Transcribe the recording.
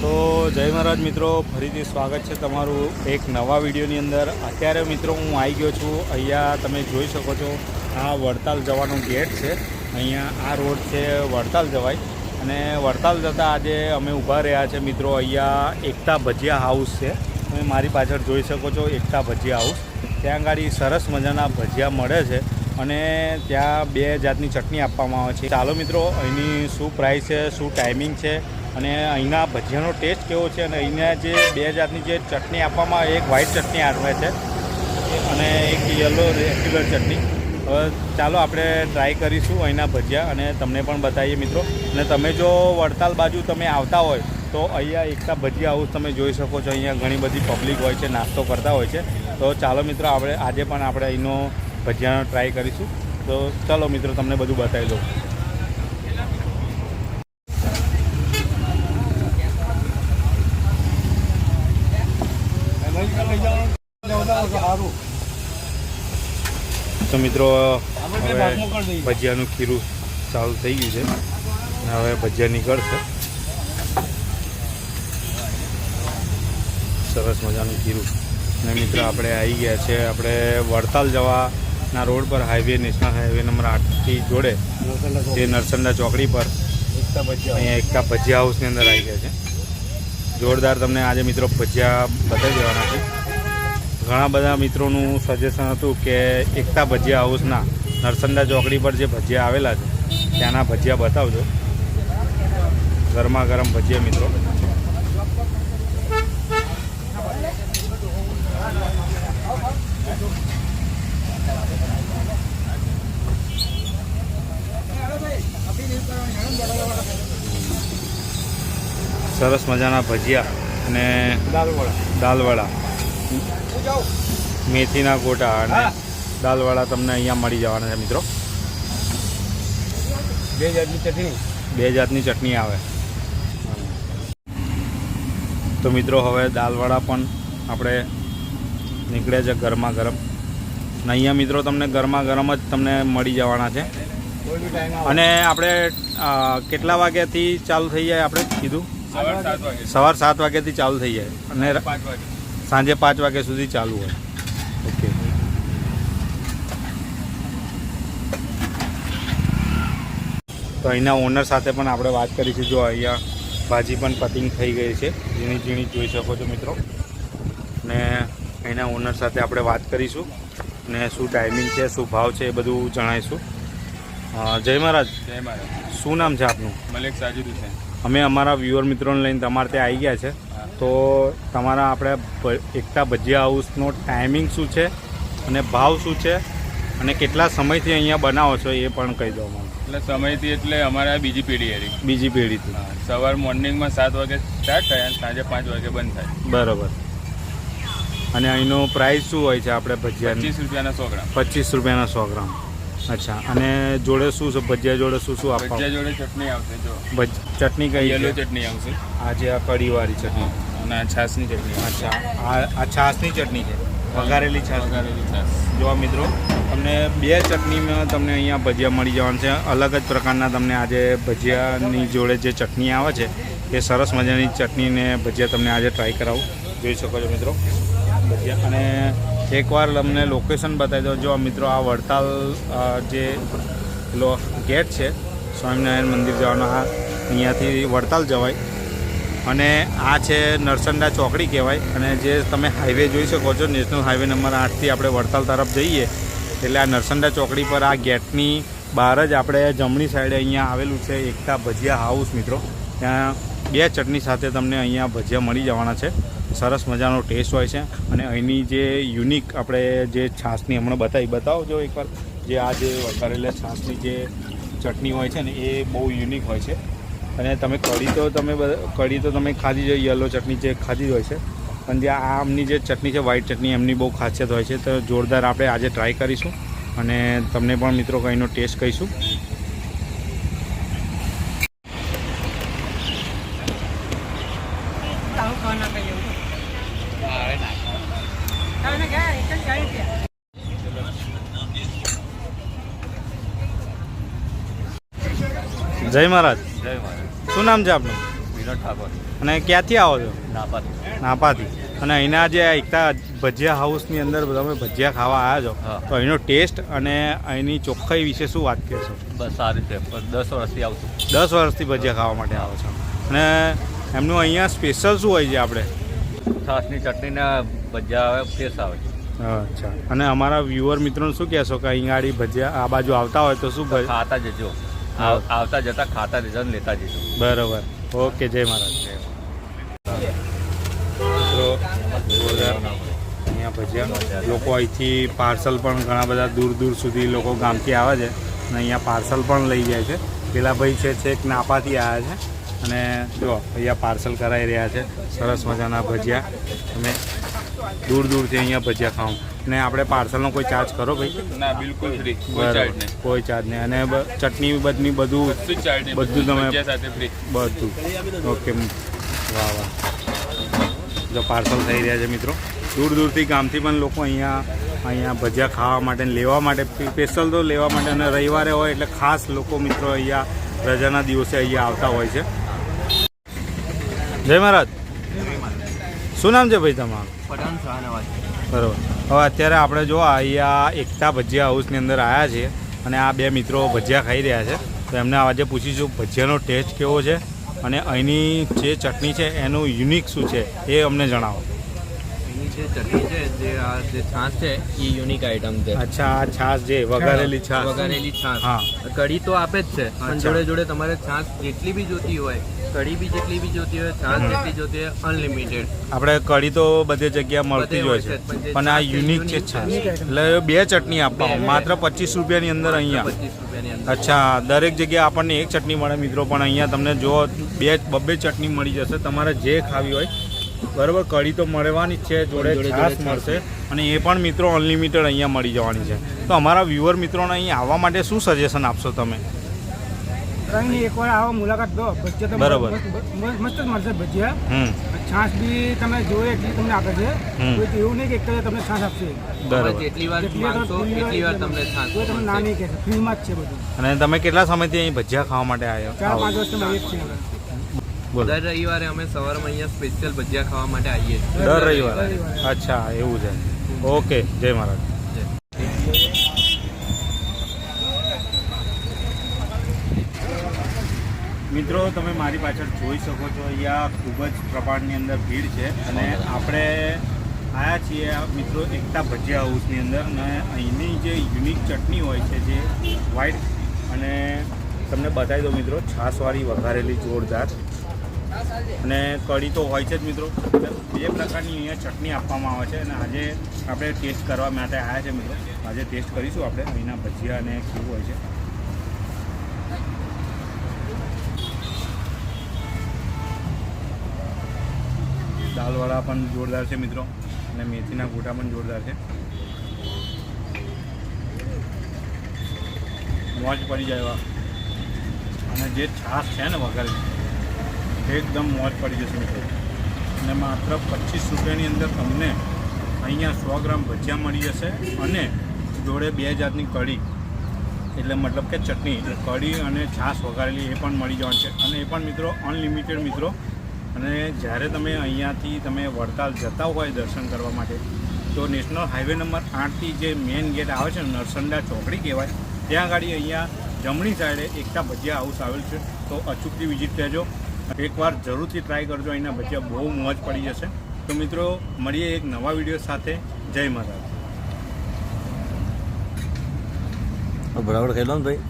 તો જય મહારાજ મિત્રો, ફરીથી સ્વાગત છે તમારું એક નવા વિડીયોની અંદર. અત્યારે મિત્રો હું આવી ગયો છું. અહીંયા તમે જોઈ શકો છો, આ વડતાલ જવાનો ગેટ છે. અહીંયા આ રોડ છે વડતાલ જવાય. અને વડતાલ જતાં આજે અમે ઊભા રહ્યા છે મિત્રો, અહીંયા એકતા ભજીયા હાઉસ છે. તમે મારી પાછળ જોઈ શકો છો, એકતા ભજીયા હાઉસ. ત્યાં આગળ સરસ મજાના ભજીયા મળે છે અને ત્યાં બે જાતની ચટણી આપવામાં આવે છે. ચાલો મિત્રો, અહીંની શું પ્રાઇસ છે, શું ટાઈમિંગ છે અને અહીંના ભજીયાનો ટેસ્ટ કેવો છે અને અહીંના જે બે જાતની જે ચટણી આપવામાં એક વ્હાઈટ ચટણી આવે છે અને એક યલો રેગ્યુલર ચટણી. ચાલો આપણે ટ્રાય કરીશું અહીંના ભજીયા અને તમને પણ બતાવીએ મિત્રો. અને તમે જો વડતાલ બાજુ તમે આવતા હોય, તો અહીંયા એકતા ભજીયા હાઉસ તમે જોઈ શકો છો. અહીંયા ઘણી બધી પબ્લિક હોય છે, નાસ્તો કરતા હોય છે. તો ચાલો મિત્રો, આપણે આજે પણ આપણે અહીંનો ભજીયાનો ટ્રાય કરીશું. તો ચાલો મિત્રો, તમને બધું બતાવી દઉં. તો મિત્રો હવે ભજીયાનું ખીરું ચાલુ થઈ ગયું છે. અને હવે ભજીયા નીકળશે. સરસ મજાનું ખીરું. અને મિત્રો આપણે આવી ગયા છે. આપણે વડતાલ જવાના રોડ પર હાઈવે નેશનલ હાઈવે નંબર આઠથી જોડે. જે નરસંડા ચોકડી પર. અહીંયા એકતા ભજીયા હાઉસની અંદર આવી ગયા છે. જોરદાર તમને આજે મિત્રો ભજીયા બતાવી દેવાના છે. ઘણા બધા મિત્રોનું સજેશન હતું કે એકતા ભજીયા હાઉસના નરસંડા ચોકડી પર જે ભજીયા આવેલા છે ત્યાંના ભજીયા બતાવજો. ગરમા ગરમ ભજીયા મિત્રો. સરસ મજાના ભજીયા અને દાલવડા મેથીના ગોટા અને દાલવડા તમને અહીંયા મળી જવાના છે મિત્રો. બે જાતની ચટણી. બે જાતની ચટણી આવે. તો મિત્રો હવે દાલવાળા પણ આપણે નીકળે છે ગરમા ગરમ અને અહીંયા મિત્રો તમને ગરમા ગરમ જ તમને મળી જવાના છે. અને આપણે કેટલા વાગ્યાથી ચાલુ થઈ જાય આપણે કીધું? સવાર સાત વાગે. સવાર સાત વાગ્યાથી ચાલુ થઈ જાય. અને પાંચ વાગે. સાંજે પાંચ વાગ્યા સુધી ચાલુ હોય. ઓકે તો અહીંના ઓનર સાથે પણ આપણે વાત કરીશું જો અહીંયા ભાજી પણ કટિંગ થઈ ગઈ છે. ઝીણી ઝીણી જોઈ શકો છો મિત્રો. ને અહીંના ઓનર સાથે આપણે વાત કરીશું. ને શું ટાઈમિંગ છે શું ભાવ છે એ બધું જણાવીશું. જય મહારાજ. જય મહારાજ. શું નામ છે આપનું? મલિક સાજિદ હુસેન અમે અમારા વ્યુઅર મિત્રોને લઈને તમારે ત્યાં આવી ગયા છે. તો તમારા આપણે એકતા ભજીયા હાઉસનો ટાઈમિંગ શું છે અને ભાવ શું છે અને કેટલા સમયથી અહીંયા બનાવો છો એ પણ કહી દો મને. એટલે સમયથી એટલે અમારે બીજી પેઢી હતી બીજી પેઢીથી સવાર મોર્નિંગમાં સાત વાગે સ્ટાર્ટ થાય અને સાંજે પાંચ વાગે બંધ થાય. બરાબર. અને અહીંનો પ્રાઇસ શું હોય છે આપણે ભજીયા પચીસ રૂપિયાના સો ગ્રામ. પચીસ રૂપિયાના સો ગ્રામ. અચ્છા અને જોડે શું છે? ભજીયા જોડે શું શું આપવા? ભજીયા જોડે ચટણી આવશે જો. ચટણી કઈ યલો ચટણી આવશે. આ જે આ કઢીવાળી ચટણી. અને આ છાસની ચટણી અચ્છા આ આ છાશની ચટણી છે? વઘારેલી છાસ વઘારેલી છાસ જોવા મિત્રો તમને બે ચટણીમાં તમને અહીંયા ભજીયા મળી જવાનું છે. અલગ જ પ્રકારના તમને આજે ભજીયાની જોડે જે ચટણી આવે છે એ સરસ મજાની ચટણીને ભજીયા તમને આજે ટ્રાય કરાવું. જોઈ શકો છો મિત્રો ભજીયા. અને એકવાર તમને લોકેશન બતાવી દો. જો મિત્રો આ વડતાલ જે લો ગેટ છે, સ્વામિનારાયણ મંદિર જવાનો આ અહીંયાથી વડતાલ જવાય. અને આ છે નરસંડા ચોકડી કહેવાય. અને જે તમે હાઈવે જોઈ શકો છો નેશનલ હાઈવે નંબર આઠથી આપણે વડતાલ તરફ જઈએ. એટલે આ નરસંડા ચોકડી પર આ ગેટની બહાર જ આપણે જમણી સાઈડે અહીંયા આવેલું છે એકતા ભજીયા હાઉસ મિત્રો. ત્યાં બે ચટણી સાથે તમને અહીંયા ભજીયા મળી જવાના છે. સરસ મજાનો ટેસ્ટ હોય છે. અને અહીંની જે યુનિક આપણે જે છાશની હમણાં બતાવી, બતાવજો એકવાર. જે આ જે વઘારેલા છાશની જે ચટણી હોય છે ને, એ બહુ યુનિક હોય છે. અને તમે કઢી તો તમે કઢી તો તમે ખાધી જ યલો ચટણી જે ખાધી હોય છે. પણ જે આ આમની જે ચટણી છે વ્હાઈટ ચટણી, એમની બહુ ખાસિયત હોય છે. તો જોરદાર આપણે આજે ટ્રાય કરીશું. અને તમને પણ મિત્રો કંઈનો ટેસ્ટ કહીશું. જય મહારાજ. જય મહારાજ. શું નામ છે આપનું? વિનોદ ઠાકોર. અને ક્યાંથી આવો છો? નાપાતી નાપાથી. અને અહીંના જે એકતા ભજીયા હાઉસની અંદર તમે ભજીયા ખાવા આવ્યા છો તો અહીંનો ટેસ્ટ અને અહીંની ચોખ્ખાઈ વિશે શું વાત કહેશો? બસ સારી છે દસ વર્ષથી આવશું દસ વર્ષથી ભજીયા ખાવા માટે આવો છો. અને એમનું અહીંયા સ્પેશિયલ શું હોય છે આપણે? છાસની ચટણીના ભજીયા આવે ફ્રેશ આવે. અચ્છા. અને અમારા વ્યુઅર મિત્રોને શું કહેશો કે અહીં ગાડી ભજીયા આ બાજુ આવતા હોય તો શું ખાતા જજો. આવતા જતા ખાતા રિઝન લેતા જઈશું. બરોબર. ઓકે, જય મહારાજ. મિત્રો અહીંયા ભજીયા. લોકો અહીંથી પાર્સલ પણ ઘણા બધા દૂર દૂર સુધી લોકો ગામથી આવે છે અને અહીંયા પાર્સલ પણ લઈ જાય છે. પેલા ભાઈ છે, છેક નાપાથી આવ્યા છે. અને જો અહીંયા પાર્સલ કરાવી રહ્યા છે. સરસ મજાના ભજીયા. તમે દૂર દૂરથી અહીંયા ભજીયા ખાઉં અને આપણે પાર્સલનો કોઈ ચાર્જ કરો ભાઈ? ના બિલકુલ ફ્રી કોઈ બરાબર. ચાર્જ નહીં. કોઈ ચાર્જ નહીં. અને ચટણી બટની બધું બધું તમે- બધું. ઓકે વાહ વાહ. જો પાર્સલ થઈ રહ્યા છે મિત્રો. દૂર દૂરથી ગામથી પણ લોકો અહીંયા અહીંયા ભજીયા ખાવા માટે ને લેવા માટે સ્પેશિયલ તો લેવા માટે અને રવિવારે હોય એટલે ખાસ લોકો મિત્રો અહીંયા રજાના દિવસે અહીંયા આવતા હોય છે. જય મહારાજ. શું નામ છે ભાઈ તમારું? બરાબર બરોબર. હવે અત્યારે આપણે જો અહીંયા એકતા ભજીયા હાઉસની અંદર આવ્યા છીએ અને આ બે મિત્રો ભજીયા ખાઈ રહ્યા છે. તો એમને આજે પૂછીશું ભજીયાનો ટેસ્ટ કેવો છે અને અહીંની જે ચટણી છે એનું યુનિક શું છે એ અમને જણાવો. જે ચટણી છે જે આ જે છાશ છે એ યુનિક આઈટમ છે. અચ્છા આ છાશ જે વઘારેલી છાશ. વઘારેલી છાશ. હા. કઢી તો આપે જ છે પણ જોડે જોડે તમારે છાશ જેટલી બી જોતી હોય કઢી બી જેટલી બી જોતી હોય છાશ જેટલી જોતી હોય અનલિમિટેડ આપણે કઢી તો બધે જગ્યા મળતી જ હોય છે પણ આ યુનિક છે છાશ. એટલે બે ચટણી આપવા માત્ર પચીસ રૂપિયાની અંદર અહીંયા. અચ્છા દરેક જગ્યાએ આપણને એક ચટણી મળે મિત્રો પણ અહીંયા તમને જો બે બબ્બે ચટણી મળી જશે તમારે જે ખાવી હોય બરાબર કઢી તો મળવાની જ છે જોડે છાશ મળશે. અને એ પણ મિત્રો અનલિમિટેડ અહીંયા મળી જવાની છે. તો અમારા વ્યુઅર મિત્રોને અહીં આવવા માટે શું સજેશન આપશો તમે? એકવાર આવો મુલાકાત દો ભજીયા બરાબર. મસ્ત મસ્ત- મસ્ત જ મળશે ભજીયા. છાશ બી તમે જોઈએ એટલી તમને આપે છે. કોઈ તો એવું નહીં કે એક તમને છાશ આપશે. બરાબર. જેટલી વાર જેટલી વાર માંગશો ફ્રી હોય એટલી વાર તમને છાશ કોઈ તમને ના નહીં કહેશે. ફ્રીમાં જ છે બધું. અને તમે કેટલા સમયથી અહીં ભજીયા ખાવા માટે આવ્યો? ચાર પાંચ વર્ષ તમે એક છે હવે. બોલો દર રવિવારે અમે સવારમાં અહીંયા સ્પેશિયલ ભજીયા ખાવા માટે આવીએ છીએ. દર રવિવારે. અચ્છા એવું છે. ઓકે જય મહારાજ. મિત્રો તમે મારી પાછળ જોઈ શકો છો અહીંયા ખૂબ જ પ્રમાણની અંદર ભીડ છે અને આપણે આવ્યા છીએ આ મિત્રો એકતા ભજીયા હાઉસની અંદર અને અહીંની જે યુનિક ચટણી હોય છે જે વ્હાઈટ અને તમને બતાવી દો મિત્રો છાશવાળી વઘારેલી જોરદાર. અને કઢી તો હોય છે જ મિત્રો. બે પ્રકારની અહીંયા ચટણી આપવામાં આવે છે અને આજે આપણે ટેસ્ટ કરવા માટે આવ્યા છે મિત્રો. આજે ટેસ્ટ કરીશું આપણે. અહીંના ભજીયા અને કેવું હોય છે. દાલવાળા પણ જોરદાર છે મિત્રો. અને મેથીના ગોટા પણ જોરદાર છે. મોજ પડી જાય અને જે છાશ છે ને વઘારેલી. એકદમ મોજ પડી જશે મિત્રો. અને માત્ર પચીસ રૂપિયાની અંદર તમને અહીંયા સો ગ્રામ ભજીયા મળી જશે અને જોડે બે જાતની કઢી. એટલે મતલબ કે ચટણી, એટલે કઢી અને છાશ વગાડેલી એ પણ મળી જવાની છે. અને એ પણ મિત્રો અનલિમિટેડ મિત્રો. અને જ્યારે તમે અહીંયાથી તમે વડતાલ જતા હોય દર્શન કરવા માટે, તો નેશનલ હાઈવે નંબર આઠથી જે મેઇન ગેટ આવે છે નરસંડા ચોકડી કહેવાય, ત્યાં આગળ અહીંયા જમણી સાઈડે એકતા ભજીયા હાઉસ આવેલ છે. તો અચૂકથી વિઝિટ કરજો એકવાર જરૂરથી ટ્રાય કરજો અહીંના ભજીયા બહુ મોજ પડી જશે. તો મિત્રો, મળીએ એક નવા વીડિયો સાથે. જય માતા બરાબર ખેલો ભાઈ?